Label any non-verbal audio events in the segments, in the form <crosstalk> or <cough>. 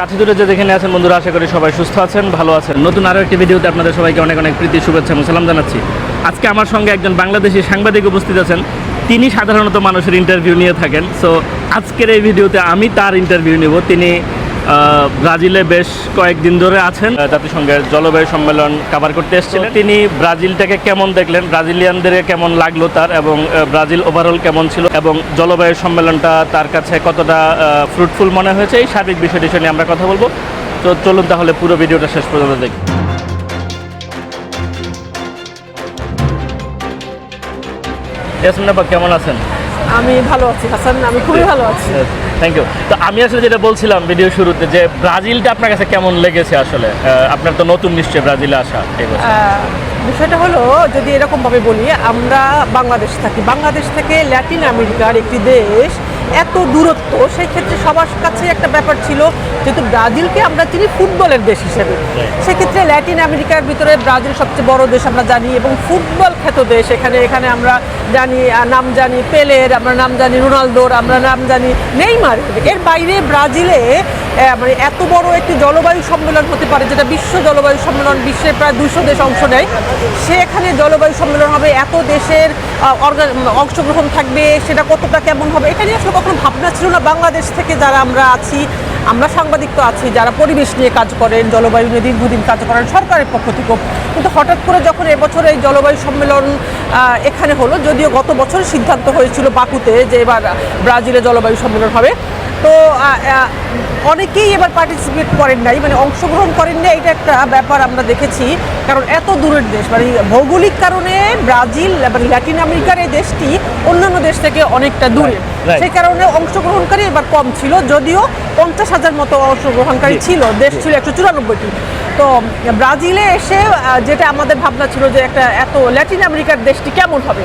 কাছে দূরে যে যেখানে আছেন বন্ধুরা, আশা করি সবাই সুস্থ আছেন, ভালো আছেন। নতুন আরও একটি ভিডিওতে আপনাদের সবাইকে অনেক অনেক প্রীতি, শুভেচ্ছা এবং সালাম জানাচ্ছি। আজকে আমার সঙ্গে একজন বাংলাদেশি সাংবাদিক উপস্থিত আছেন। তিনি সাধারণত মানুষের ইন্টারভিউ নিয়ে থাকেন। সো আজকের এই ভিডিওতে আমি তার ইন্টারভিউ নেব। তিনি ব্রাজিলে বেশ কয়েকদিন ধরে আছেন। জাতিসংঘের জলবায়ু সম্মেলন কভার করতে এসেছিলেন। তিনি ব্রাজিলটাকে কেমন দেখলেন? ব্রাজিলিয়ানদের কেমন লাগল তার? এবং ব্রাজিল ওভারঅল কেমন ছিল? এবং জলবায়ু সম্মেলনটা তার কাছে কতটা ফ্রুটফুল মনে হয়েছে? এই সার্বিক বিষয়টি নিয়ে আমরা কথা বলব। তো চলুন তাহলে পুরো ভিডিওটা শেষ পর্যন্ত দেখি। ইয়াসমিন কেমন আছেন? আমি ভালো আছি হাসান আমি খুবই ভালো আছি। থ্যাংক ইউ তো আমি আসলে যেটা বলছিলাম ভিডিও শুরুতে যে ব্রাজিলটা আপনার কাছে কেমন লেগেছে আসলে? আপনার তো নতুন নিশ্চয়ই ব্রাজিলে আসা বিষয়টা হলো যদি এরকমভাবে বলি আমরা বাংলাদেশ থাকি। বাংলাদেশ থেকে ল্যাটিন আমেরিকার একটি দেশ এত দূরত্ব সেই ক্ষেত্রে সবার কাছে একটা ব্যাপার ছিল যেহেতু ব্রাজিলকে আমরা চিনি ফুটবলের দেশ হিসেবে। সেক্ষেত্রে ল্যাটিন আমেরিকার ভিতরে ব্রাজিল সবচেয়ে বড় দেশ আমরা জানি এবং ফুটবল খ্যাত দেশ। এখানে এখানে আমরা জানি নাম জানি পেলের আমরা নাম জানি রোনালদোর আমরা নাম জানি নেইমার এর বাইরে ব্রাজিলে মানে এত বড় একটি জলবায়ু সম্মেলন হতে পারে, যেটা বিশ্ব জলবায়ু সম্মেলন, বিশ্বের প্রায় দুশো দেশ অংশ নেয়, সেখানে জলবায়ু সম্মেলন হবে, এত দেশের অংশগ্রহণ থাকবে, সেটা কতটা কেমন হবে, এটা নিয়ে আসলে কখনো ভাবনা ছিল না। বাংলাদেশ থেকে যারা আমরা আছি, আমরা সাংবাদিক তো আছি, যারা পরিবেশ নিয়ে কাজ করেন, জলবায়ু নিয়ে দীর্ঘদিন কাজ করেন, সরকারের পক্ষ থেকেও। কিন্তু হঠাৎ করে যখন এবছর এই জলবায়ু সম্মেলন এখানে হলো, যদিও গত বছর সিদ্ধান্ত হয়েছিল বাকুতে যে এবার ব্রাজিলে জলবায়ু সম্মেলন হবে তো অনেকেই এবার পার্টিসিপেট করেন নাই মানে অংশগ্রহণ করেন না এটা একটা ব্যাপার আমরা দেখেছি। কারণ এত দূরের দেশ মানে ভৌগোলিক কারণে ব্রাজিল এবং ল্যাটিন আমেরিকার এই দেশটি অন্যান্য দেশ থেকে অনেকটা দূরে. সেই কারণে অংশগ্রহণকারী এবার কম ছিল যদিও পঞ্চাশ হাজার মতো অংশগ্রহণকারী ছিল দেশ ছিল একশো চুরানব্বইটি। তো ব্রাজিলে এসে যেটা আমাদের ভাবনা ছিল যে একটা এত ল্যাটিন আমেরিকার দেশটি কেমন হবে?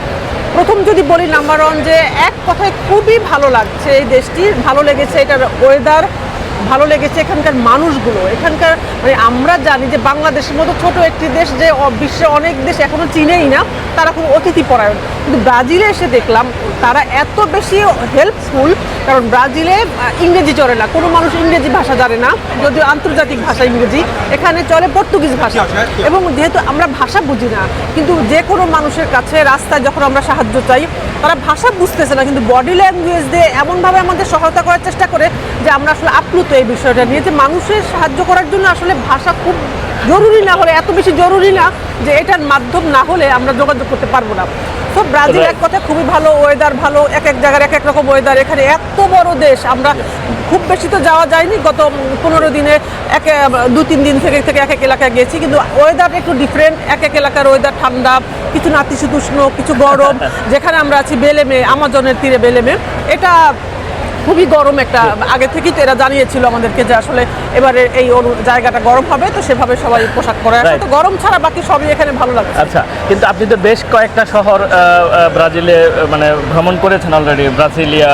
প্রথম যদি বলি নাম্বার ওয়ান যে এক কথায় খুবই ভালো লাগছে এই দেশটি ভালো লেগেছে এটার ওয়েদার ভালো লেগেছে এখানকার মানুষগুলো। এখানকার মানে আমরা জানি যে বাংলাদেশের মতো ছোট একটি দেশ যে বিশ্বে অনেক দেশ এখনও চিনেই না তারা খুব অতিথি পরায়ণ। কিন্তু ব্রাজিলে এসে দেখলাম তারা এত বেশি হেল্পফুল কারণ ব্রাজিলে ইংরেজি চলে না। কোনো মানুষ ইংরেজি ভাষা জানে না যদিও আন্তর্জাতিক ভাষা ইংরেজি। এখানে চলে পর্তুগিজ ভাষা। এবং যেহেতু আমরা ভাষা বুঝি না কিন্তু যে কোনো মানুষের কাছে রাস্তায় যখন আমরা সাহায্য চাই তারা ভাষা বুঝতেছে না কিন্তু বডি ল্যাঙ্গুয়েজ দিয়ে এমনভাবে আমাদের সহায়তা করার চেষ্টা করে যে আমরা আসলে আপ্লুত এই বিষয়টা নিয়ে যে মানুষের সাহায্য করার জন্য আসলে ভাষা খুব জরুরি না হলে এত বেশি জরুরি না যে এটার মাধ্যম না হলে আমরা যোগাযোগ করতে পারব না। তো ব্রাজিল এক কথা খুবই ভালো ওয়েদার ভালো এক এক জায়গার এক এক রকম ওয়েদার এখানে এত বড় দেশ আমরা খুব বেশি তো যাওয়া যায়নি। গত পনেরো দিনে এক, দু, তিন দিন থেকে থেকে এক এক এলাকায় গেছি কিন্তু ওয়েদার একটু ডিফারেন্ট এক এক এলাকার ওয়েদার ঠান্ডা, কিছু নাতিশীতোষ্ণ, কিছু গরম, যেখানে আমরা আছি বেলেমে, আমাজনের তীরে বেলেমে। এটা খুবই গরম একটা আগে থেকেই তো এরা জানিয়েছিল আমাদেরকে যে আসলে এবারে এই জায়গাটা গরম হবে তো সেভাবে সবাই পোশাক পরে আসে। তো গরম ছাড়া বাকি সবই এখানে ভালো লাগে আচ্ছা কিন্তু আপনি তো বেশ কয়েকটা শহর ব্রাজিলে মানে ভ্রমণ করেছেন অলরেডি ব্রাজিলিয়া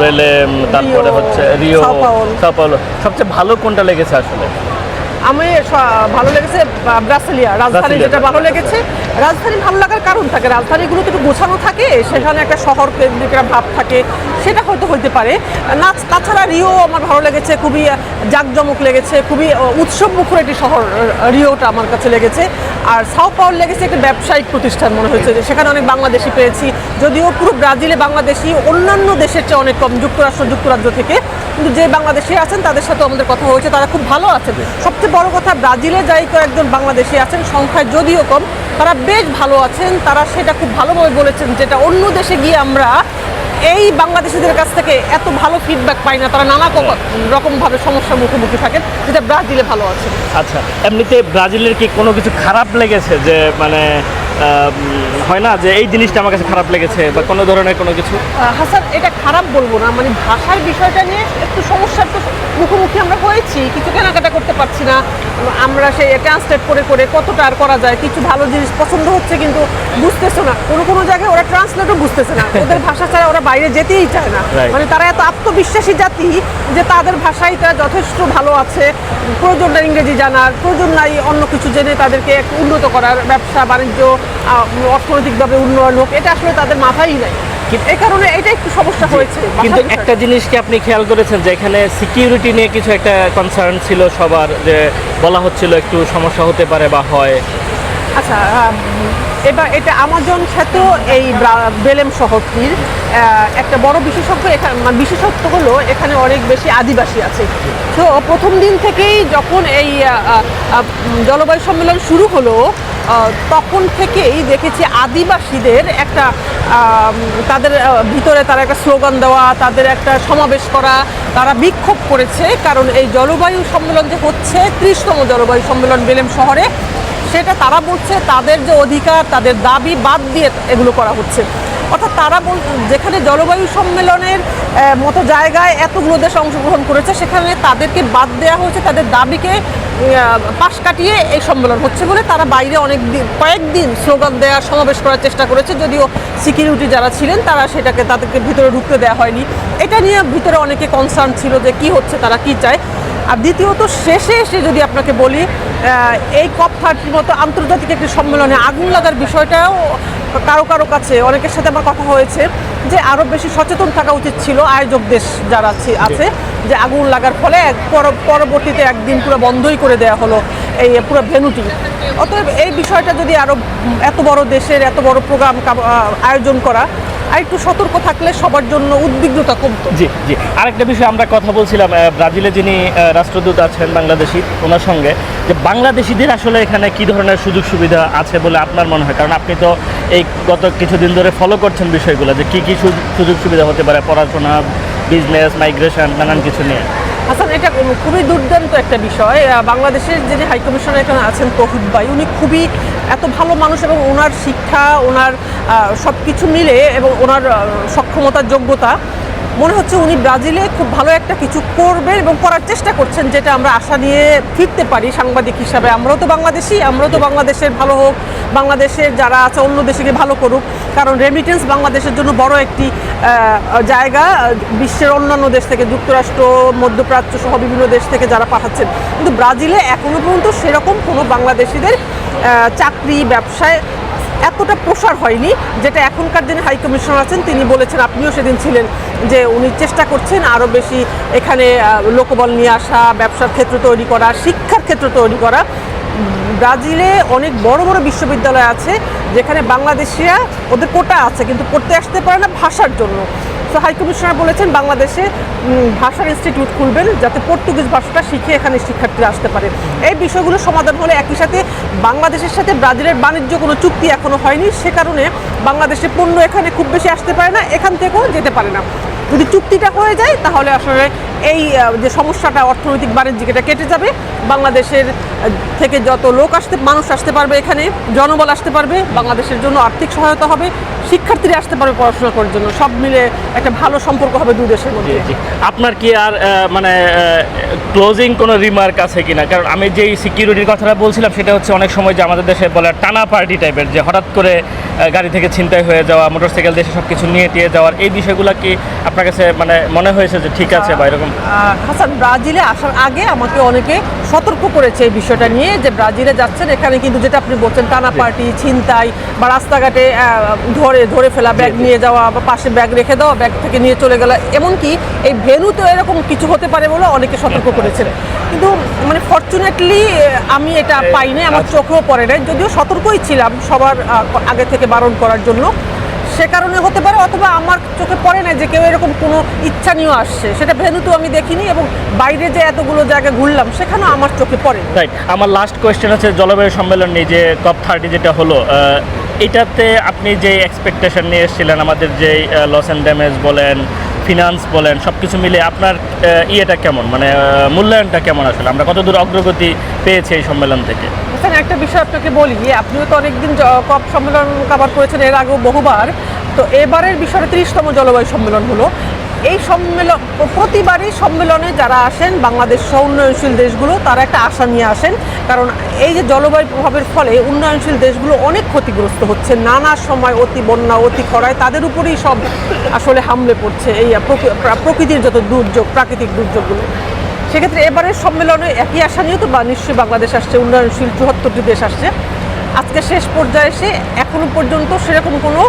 বেলেম তারপরে হচ্ছে Rio Sao Paulo. Sao Paulo. সবচেয়ে ভালো কোনটা লেগেছে আসলে? আমি ভালো লেগেছে ব্রাসেলিয়া রাজধানী যেটা ভালো লেগেছে। রাজধানী ভালো লাগার কারণ থাকে রাজধানীগুলো তো একটু গোছানো থাকে সেখানে একটা শহর কেন্দ্রিক ভাব থাকে সেটা হয়তো হইতে পারে। না তাছাড়া রিও আমার ভালো লেগেছে খুবই জাঁকজমক লেগেছে খুবই উৎসব মুখর একটি শহর রিওটা আমার কাছে লেগেছে। আর সাও পাওয়ার লেগেছে একটা ব্যবসায়িক প্রতিষ্ঠান মনে হয়েছে যে সেখানে অনেক বাংলাদেশি পেয়েছি যদিও পুরো ব্রাজিলে বাংলাদেশি অন্যান্য দেশের চেয়ে অনেক কম যুক্তরাষ্ট্র যুক্তরাজ্য থেকে। কিন্তু যে বাংলাদেশি আছেন তাদের সাথে আমাদের কথা হয়েছে তারা খুব ভালো আছেন। সবচেয়ে বড় কথা, ব্রাজিলে যাই কয়েকজন বাংলাদেশি আছেন, সংখ্যায় যদিও কম, তারা বেশ ভালো আছেন, তারা সেটা খুব ভালোভাবে বলেছেন, যেটা অন্য দেশে গিয়ে আমরা এই বাংলাদেশিদের কাছ থেকে এত ভালো ফিডব্যাক পাই না, তারা নানা রকমভাবে সমস্যার মুখোমুখি থাকেন, যেটা ব্রাজিলে ভালো আছে। আচ্ছা এমনিতে ব্রাজিলের কি কোনো কিছু খারাপ লেগেছে যে মানে হয় না যে এই জিনিসটা আমার কাছে খারাপ লেগেছে বা কোনো ধরনের কোনো কিছু? হাসান এটা খারাপ বলব না। মানে ভাষার বিষয়টা নিয়ে একটু সমস্যার তো মুখোমুখি আমরা হয়েছি। কিছু কেনাকাটা করতে পারছি না। আমরা সেই ট্রান্সলেট করে করে কতটা আর করা যায় কিছু ভালো জিনিস পছন্দ হচ্ছে কিন্তু বুঝতেছো না। কোনো কোনো জায়গায় ওরা ট্রান্সলেটও বুঝতেছে না। <laughs> ওদের ভাষা ছাড়া ওরা বাইরে যেতেই চায় না। মানে তারা এত আত্মবিশ্বাসী জাতি যে তাদের ভাষাই ভাষাইটা যথেষ্ট ভালো আছে। প্রয়োজন ইংরেজি জানার প্রয়োজন নাই অন্য কিছু জেনে তাদেরকে একটু উন্নত করার ব্যবসা বাণিজ্য অর্থনৈতিকভাবে উন্নয়ন হোক এটা আসলে তাদের মাথায় নাই। এই কারণে এটা একটু সমস্যা হয়েছে কিন্তু একটা জিনিস কি আপনি খেয়াল করেছেন যে এখানে সিকিউরিটি নিয়ে কিছু একটা কনসার্ন ছিল সবার যে বলা হচ্ছিল একটু সমস্যা হতে পারে বা হয়? আচ্ছা এবার এটা আমাজন খ্যাত এই বেলেম শহরটির একটা বড় বিশেষজ্ঞ এখানে বিশেষত্ব হলো এখানে অনেক বেশি আদিবাসী আছে। তো প্রথম দিন থেকেই যখন এই জলবায়ু সম্মেলন শুরু হলো তখন থেকেই দেখেছি আদিবাসীদের একটা তাদের ভিতরে তারা একটা স্লোগান দেওয়া, তাদের একটা সমাবেশ করা, তারা বিক্ষোভ করেছে। কারণ এই জলবায়ু সম্মেলন যে হচ্ছে, ত্রিশতম জলবায়ু সম্মেলন বেলেম শহরে, সেটা তারা বলছে, তাদের যে অধিকার, তাদের দাবি বাদ দিয়ে এগুলো করা হচ্ছে। অর্থাৎ তারা বল, যেখানে জলবায়ু সম্মেলনের মতো জায়গায় এতগুলো দেশ অংশগ্রহণ করেছে, সেখানে তাদেরকে বাদ দেওয়া হয়েছে, তাদের দাবিকে পাশ কাটিয়ে এই সম্মেলন হচ্ছে বলে তারা বাইরে অনেক দিন, কয়েকদিন স্লোগান দেওয়া সমাবেশ করার চেষ্টা করেছে, যদিও সিকিউরিটি যারা ছিলেন তারা সেটাকে, তাদেরকে ভিতরে ঢুকতে দেওয়া হয়নি। এটা নিয়ে ভিতরে অনেকে কনসার্ন ছিল যে কি হচ্ছে, তারা কি চায়। আর দ্বিতীয়ত শেষে এসে যদি আপনাকে বলি এই কপ থার্টির মতো আন্তর্জাতিক একটি সম্মেলনে আগুন লাগার বিষয়টাও কারও কারও কাছে, অনেকের সাথে আমার কথা হয়েছে যে আরও বেশি সচেতন থাকা উচিত ছিল আয়োজক দেশ যারা আছে যে আগুন লাগার ফলে পরবর্তীতে একদিন পুরো বন্ধই করে দেওয়া হলো এই পুরো ভেনুটি। অতএব এই বিষয়টা যদি আরও এত বড় দেশের, এত বড় প্রোগ্রাম আয়োজন করা আর একটু সতর্ক থাকলে সবার জন্য উদ্বিগ্নতা কমতো। জি জি। আরেকটা বিষয় আমরা কথা বলছিলাম ব্রাজিলে যিনি রাষ্ট্রদূত আছেন বাংলাদেশি ওনার সঙ্গে যে বাংলাদেশিদের আসলে এখানে কি ধরনের সুযোগ সুবিধা আছে বলে আপনার মনে হয়? কারণ আপনি তো এই গত কিছুদিন ধরে ফলো করছেন বিষয়গুলো যে কি কি সুযোগ সুবিধা হতে পারে? পড়াশোনা বিজনেস মাইগ্রেশন নানান কিছু নিয়ে। হাসান এটা খুবই দুর্দান্ত একটা বিষয়। বাংলাদেশের যিনি হাই কমিশনার এখানে আছেন তহিদ ভাই উনি খুবই এত ভালো মানুষ এবং ওনার শিক্ষা, ওনার সব কিছু মিলে এবং ওনার সক্ষমতার যোগ্যতা, মনে হচ্ছে উনি ব্রাজিলে খুব ভালো একটা কিছু করবেন এবং করার চেষ্টা করছেন, যেটা আমরা আশা নিয়ে ফিরতে পারি সাংবাদিক হিসাবে। আমরাও তো বাংলাদেশি, আমরাও তো বাংলাদেশের ভালো হোক, বাংলাদেশের যারা আছে অন্য দেশে গিয়ে ভালো করুক, কারণ রেমিটেন্স বাংলাদেশের জন্য বড় একটি জায়গা বিশ্বের অন্যান্য দেশ থেকে, যুক্তরাষ্ট্র, মধ্যপ্রাচ্য সহ বিভিন্ন দেশ থেকে যারা পাঠাচ্ছেন। কিন্তু ব্রাজিলে এখনও পর্যন্ত সেরকম কোনো বাংলাদেশিদের চাকরি ব্যবসায় এতটা প্রসার হয়নি, যেটা এখনকার দিনে হাই কমিশনার আছেন, তিনি বলেছেন, আপনিও সেদিন ছিলেন যে উনি চেষ্টা করছেন আরও বেশি এখানে লোকবল নিয়ে আসা, ব্যবসার ক্ষেত্র তৈরি করা, শিক্ষার ক্ষেত্র তৈরি করা। ব্রাজিলে অনেক বড় বড় বিশ্ববিদ্যালয় আছে, যেখানে বাংলাদেশিরা ওদের কোটা আছে, কিন্তু পড়তে আসতে পারে না ভাষার জন্য। তো হাই কমিশনার বলেছেন, বাংলাদেশে ভাষার ইনস্টিটিউট খুলবেন যাতে পর্তুগিজ ভাষাটা শিখে এখানে শিক্ষার্থীরা আসতে পারে। এই বিষয়গুলো সমাধান হলে একই সাথে বাংলাদেশের সাথে ব্রাজিলের বাণিজ্য কোনো চুক্তি এখনও হয়নি, সে কারণে বাংলাদেশের পণ্য এখানে খুব বেশি আসতে পারে না, এখান থেকেও যেতে পারে না। যদি চুক্তিটা হয়ে যায়, তাহলে আসলে এই যে সমস্যাটা অর্থনৈতিক বাণিজ্যিক, এটা কেটে যাবে। বাংলাদেশের থেকে যত লোক আসতে, মানুষ আসতে পারবে এখানে, জনবল আসতে পারবে, বাংলাদেশের জন্য আর্থিক সহায়তা হবে। শিক্ষার্থীরা আসতে পারবে পড়াশোনা করার জন্য। সব মিলে একটা ভালো সম্পর্ক হবে দুই দেশের মধ্যে। আপনার কি আর মানে ক্লোজিং কোনো রিমার্ক আছে কিনা? কারণ আমি যেই সিকিউরিটির কথাটা বলছিলাম সেটা হচ্ছে অনেক সময় যে আমাদের দেশে বলে টানা পার্টি টাইপের যে হঠাৎ করে গাড়ি থেকে ছিনতাই হয়ে যাওয়া মোটরসাইকেল দেশে সব কিছু নিয়ে টিয়ে যাওয়ার এই বিষয়গুলো কি আপনার কাছে মানে মনে হয়েছে যে ঠিক আছে বা এরকম? হাসান ব্রাজিলে আসার আগে আমাকে অনেকে সতর্ক করেছে এই বিষয়টা নিয়ে যে ব্রাজিলে যাচ্ছেন এখানে কিন্তু যেটা আপনি বলছেন টানা পার্টি ছিনতাই বা রাস্তাঘাটে আহ, ধরে ধরে ফেলা ব্যাগ নিয়ে যাওয়া বা পাশে ব্যাগ রেখে দেওয়া ব্যাগ থেকে নিয়ে চলে গেলা। এমনকি এই ভেনুতেও এরকম কিছু হতে পারে বলে অনেকে সতর্ক করেছেন। কিন্তু মানে ফর্চুনেটলি আমি এটা পাইনি আমার চোখেও পড়ে নাই। যদিও সতর্কই ছিলাম সবার আগে থেকে বারণ করার জন্য। সে কারণে হতে পারে অথবা আমার চোখে পড়ে না যে কেউ এরকম কোনো ইচ্ছা নিয়েও আসছে। সেটা ভেনুতেও আমি দেখিনি এবং বাইরে যে এতগুলো জায়গা ঘুরলাম সেখানেও আমার চোখে পড়ে রাইট আমার লাস্ট কোয়েশ্চেন হচ্ছে জলবায়ু সম্মেলন নিয়ে যে কপ থার্টি যেটা হলো এটাতে আপনি যে এক্সপেকটেশন নিয়ে এসেছিলেন, আমাদের যে লস অ্যান্ড ড্যামেজ বলেন ফিনান্স বলেন সব কিছু মিলে আপনার ইয়েটা কেমন? মানে মূল্যায়নটা কেমন আসলে? আমরা কতদূর অগ্রগতি পেয়েছি এই সম্মেলন থেকে? একটা বিষয় আপনাকে বলি, আপনিও তো অনেকদিন কপ সম্মেলন কাবার করেছেন, এর আগেও বহুবার। তো এবারের বিষয়টা তিরিশতম জলবায়ু সম্মেলন হলো। এই সম্মেলন, প্রতিবারই সম্মেলনে যারা আসেন বাংলাদেশ সহ উন্নয়নশীল দেশগুলো, তারা একটা আশা নিয়ে আসেন। কারণ এই যে জলবায়ু প্রভাবের ফলে উন্নয়নশীল দেশগুলো অনেক ক্ষতিগ্রস্ত হচ্ছে। নানা সময় অতি বন্যা, অতি খরায় তাদের উপরেই সব আসলে হামলে পড়ছে এই প্রকৃ- প্রকৃতির যত দুর্যোগ, প্রাকৃতিক দুর্যোগগুলো। সেক্ষেত্রে এবারের সম্মেলনে একই আশা নিয়ে তো নিশ্চয়ই বাংলাদেশ আসছে, উন্নয়নশীল চুয়াত্তরটি দেশ আসছে। আজকে শেষ পর্যায়ে এসে এখনও পর্যন্ত সেরকম কোনো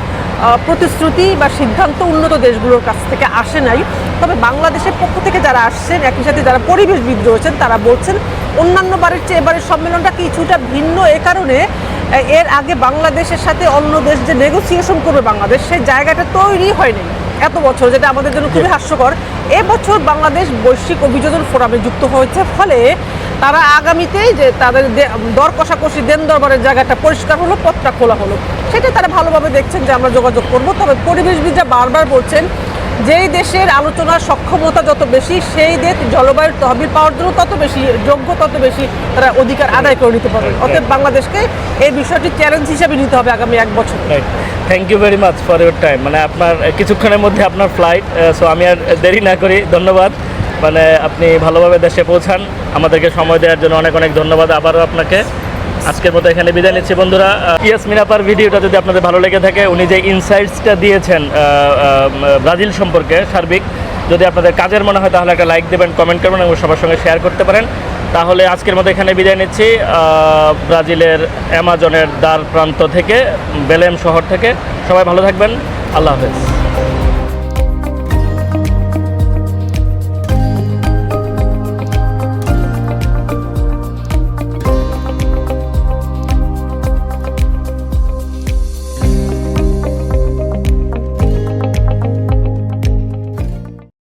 প্রতিশ্রুতি বা সিদ্ধান্ত উন্নত দেশগুলোর কাছ থেকে আসে নাই। তবে বাংলাদেশের পক্ষ থেকে যারা আসছেন একই সাথে যারা পরিবেশবিদ রয়েছেন তারা বলছেন অন্যান্য বারের চেয়ে এবারের সম্মেলনটা কিছুটা ভিন্ন এ কারণে এর আগে বাংলাদেশের সাথে অন্য দেশ যে নেগোসিয়েশন করবে বাংলাদেশ সেই জায়গাটা তৈরি হয়নি এত বছর যেটা আমাদের জন্য খুবই হাস্যকর। এবছর বাংলাদেশ বৈশ্বিক অভিযোজন ফোরামে যুক্ত হয়েছে ফলে তারা আগামীতেই যে তাদের দর কষাকষি দেন দরবারের জায়গাটা পরিষ্কার হলো পথটা খোলা হলো। সেটা তারা ভালোভাবে দেখছেন যে আমরা যোগাযোগ করব। তবে পরিবেশবিদরা বারবার বলছেন যেই দেশের আলোচনার সক্ষমতা যত বেশি সেই দেশ জলবায়ুর তহবিল পাওয়ার জন্য তত বেশি যোগ্য তত বেশি তারা অধিকার আদায় করে নিতে পারবে। অতএব বাংলাদেশকে এই বিষয়টি চ্যালেঞ্জ হিসেবে নিতে হবে আগামী এক বছর। Thank you very much for your time মানে আপনার কিছুক্ষণের মধ্যে আপনার ফ্লাইট সো আমি আর দেরি না করি। ধন্যবাদ। মানে আপনি ভালোভাবে দেশে পৌঁছান। আমাদেরকে সময় দেওয়ার জন্য অনেক অনেক ধন্যবাদ। আবারও আপনাকে আজকের মতো এখানে বিদায় নিচ্ছি। বন্ধুরা ইয়াস মিনাপার ভিডিওটা যদি আপনাদের ভালো লেগে থাকে, উনি যে ইনসাইটসটা দিয়েছেন ব্রাজিল সম্পর্কে সার্বিক, যদি আপনাদের কাজের মনে হয়, তাহলে একটা লাইক দেবেন কমেন্ট করবেন এবং সবার সঙ্গে শেয়ার করতে পারেন। তাহলে আজকের মতো এখানে বিদায় নিচ্ছি। ব্রাজিলের অ্যামাজনের দ্বার প্রান্ত থেকে, বেলেম শহর থেকে। সবাই ভালো থাকবেন। আল্লাহ হাফেজ।